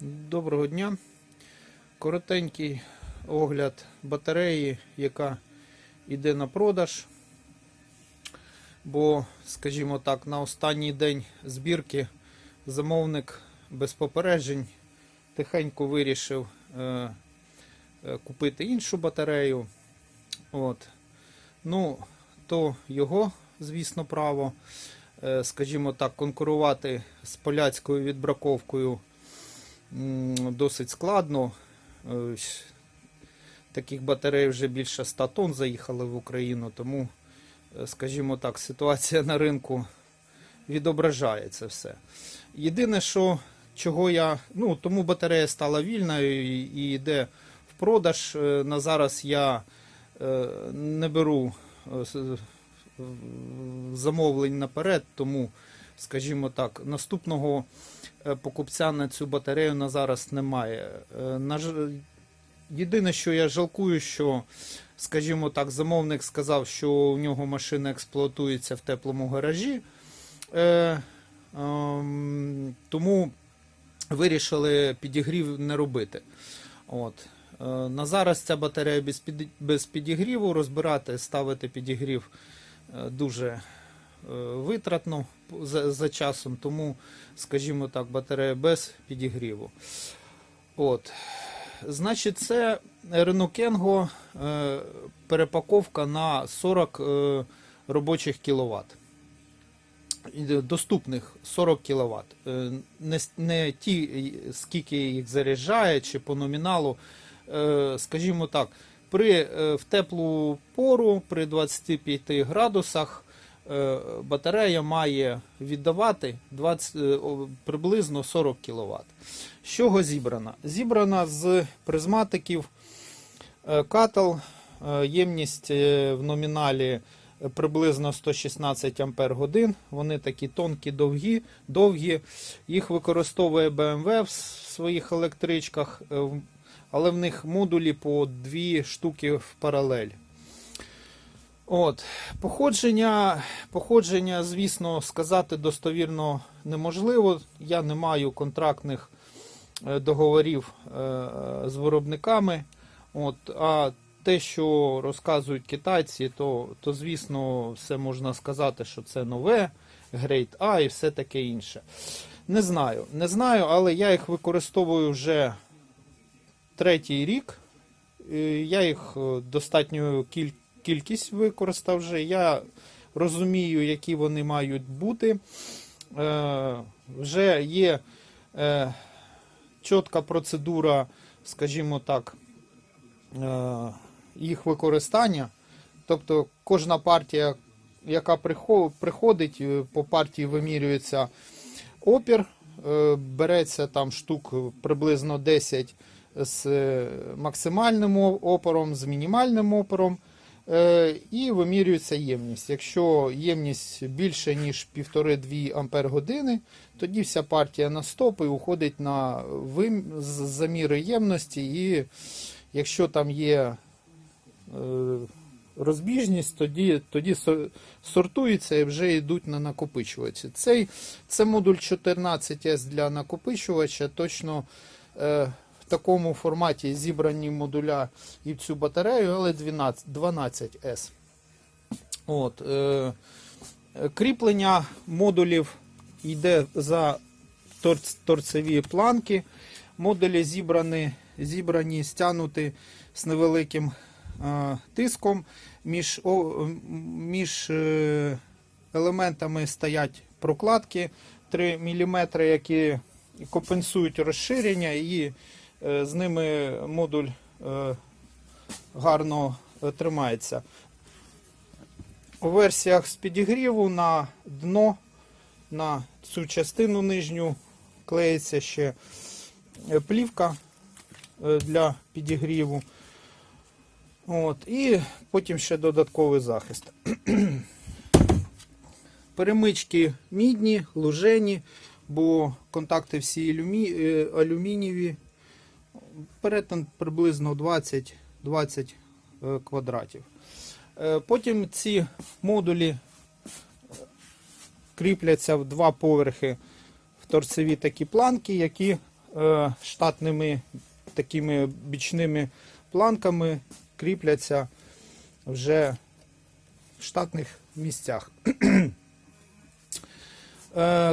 Доброго дня. Коротенький огляд батареї, яка йде на продаж. Бо, скажімо так, на останній день збірки замовник без попереджень тихенько вирішив е, е, купити іншу батарею. От. Ну, то його, звісно, право. Е, скажімо так, конкурувати з поляцькою відбраковкою досить складно. Таких батарей вже більше 100 тонн заїхали в Україну, тому, е, скажімо так, ситуація на ринку відображає це все. Єдине, що чого я. Ну, тому батарея стала вільною і, йде в продаж. Е, На зараз я е, не беру замовлень наперед, тому, скажімо так, наступного е, покупця на цю батарею на зараз немає. Е, Єдине, що я жалкую, що, скажімо так, замовник сказав, що у нього машина експлуатується в теплому гаражі. Е, ем, тому вирішили підігрів не робити. От. Е, на зараз ця батарея без, під, без підігріву. Розбирати, ставити підігрів дуже витратно за, за часом, тому, скажімо так, батарея без підігріву. От. Значить, це Renault Kengo е, перепаковка на 40 е, робочих кіловат. Доступних 40 кВт. Не, не ті, скільки їх заряджає, чи по номіналу. Е, Скажімо так, при, е, в теплу пору при 25 градусах е, батарея має віддавати 20, е, приблизно 40 кВт. З чого зібрана? Зібрана з призматиків е, катал, е, ємність е, в номіналі е, приблизно 116 Ампер годин. Вони такі тонкі, довгі, довгі. Їх використовує BMW в своїх електричках, е, але в них модулі по дві штуки в паралель. От. Походження, походження, звісно, сказати достовірно неможливо. Я не маю контрактних е, договорів е, з виробниками. От, а те, що розказують китайці, то, то звісно, все можна сказати, що це нове, Grade A і все таке інше. Не знаю, не знаю, але я їх використовую вже третій рік. Е, Я їх е, достатню кіль- кількість використав вже. Я розумію, які вони мають бути. Е, Вже є е, чітка процедура, скажімо так, е, їх використання. Тобто кожна партія, яка приходить, е, по партії вимірюється опір, е, береться там штук приблизно 10 з е, максимальним опором, з мінімальним опором. Е, І вимірюється ємність. Якщо ємність більше, ніж 1,5-2 Ампер години, тоді вся партія на стоп і уходить на вим... заміри ємності. І якщо там є е, розбіжність, тоді, тоді со- сортується і вже йдуть на накопичувачі. Цей, це модуль 14S для накопичувача. Точно е, в такому форматі зібрані модуля і цю батарею, але 12, 12S. От, е, кріплення модулів йде за торц- торцеві планки. Модулі зібрані, зібрані стягнуті з невеликим е, тиском. Між, о, між е, елементами стоять прокладки 3 мм, які компенсують розширення, і з ними модуль е, гарно е, тримається. У версіях з підігріву на дно, на цю частину нижню клеїться ще е, плівка е, для підігріву. От, і потім ще додатковий захист. Перемички мідні, лужені, бо контакти всі алюмі... е, алюмінієві. Перетин приблизно 20, 20 е, квадратів. Е, Потім ці модулі е, кріпляться в два поверхи в торцеві такі планки, які штатними такими бічними планками кріпляться вже в штатних місцях.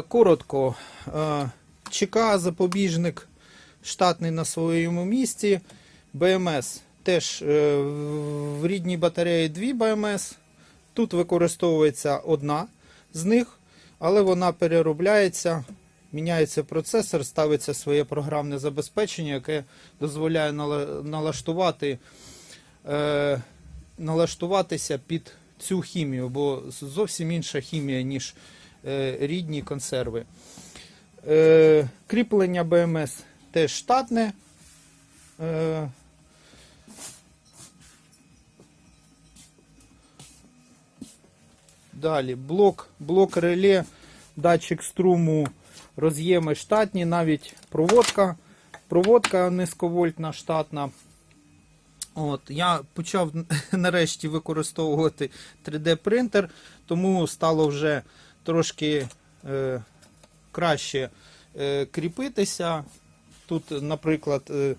Коротко, ЧК запобіжник штатний на своєму місці. БМС теж е, в- рідній батареї дві БМС. Тут використовується одна з них, але вона переробляється, міняється процесор, ставиться своє програмне забезпечення, яке дозволяє налаштувати, е, налаштуватися під цю хімію, бо зовсім інша хімія, ніж е, рідні консерви. Е, кріплення БМС теж штатне. Е, Далі блок, блок реле, датчик струму, роз'єми штатні, навіть проводка, проводка низьковольтна штатна. От, я почав нарешті використовувати 3D принтер, тому стало вже трошки е, краще е, кріпитися. Тут, наприклад, е, е,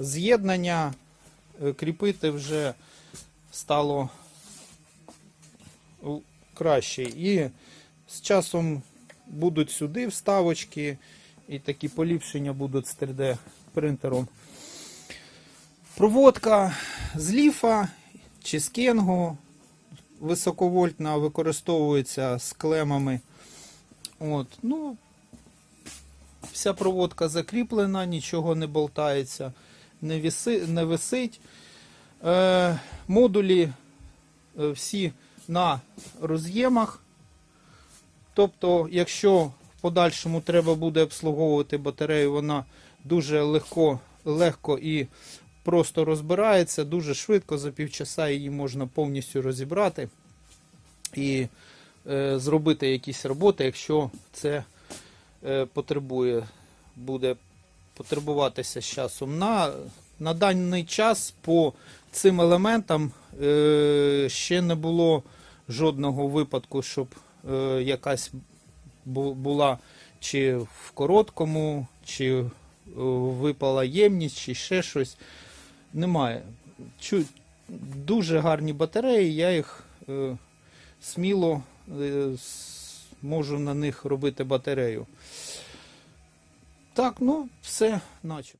з'єднання е, кріпити вже стало краще. І з часом будуть сюди вставочки, і такі поліпшення будуть з 3D принтером. Проводка з ліфа чи з кенго високовольтна використовується з клемами. От, ну, вся проводка закріплена, нічого не болтається, не, віси, не висить. Е, модулі е, всі на роз'ємах. Тобто, якщо в подальшому треба буде обслуговувати батарею, вона дуже легко, легко і просто розбирається, дуже швидко, за півчаса її можна повністю розібрати і е, зробити якісь роботи, якщо це потребує, буде потребуватися з часом. На, на даний час по цим елементам е, ще не було жодного випадку, щоб е, якась була чи в короткому, чи е, випала ємність, чи ще щось. Немає. Чу, дуже гарні батареї, я їх е, сміло е, можу на них робити батарею. Так, ну, все начебто.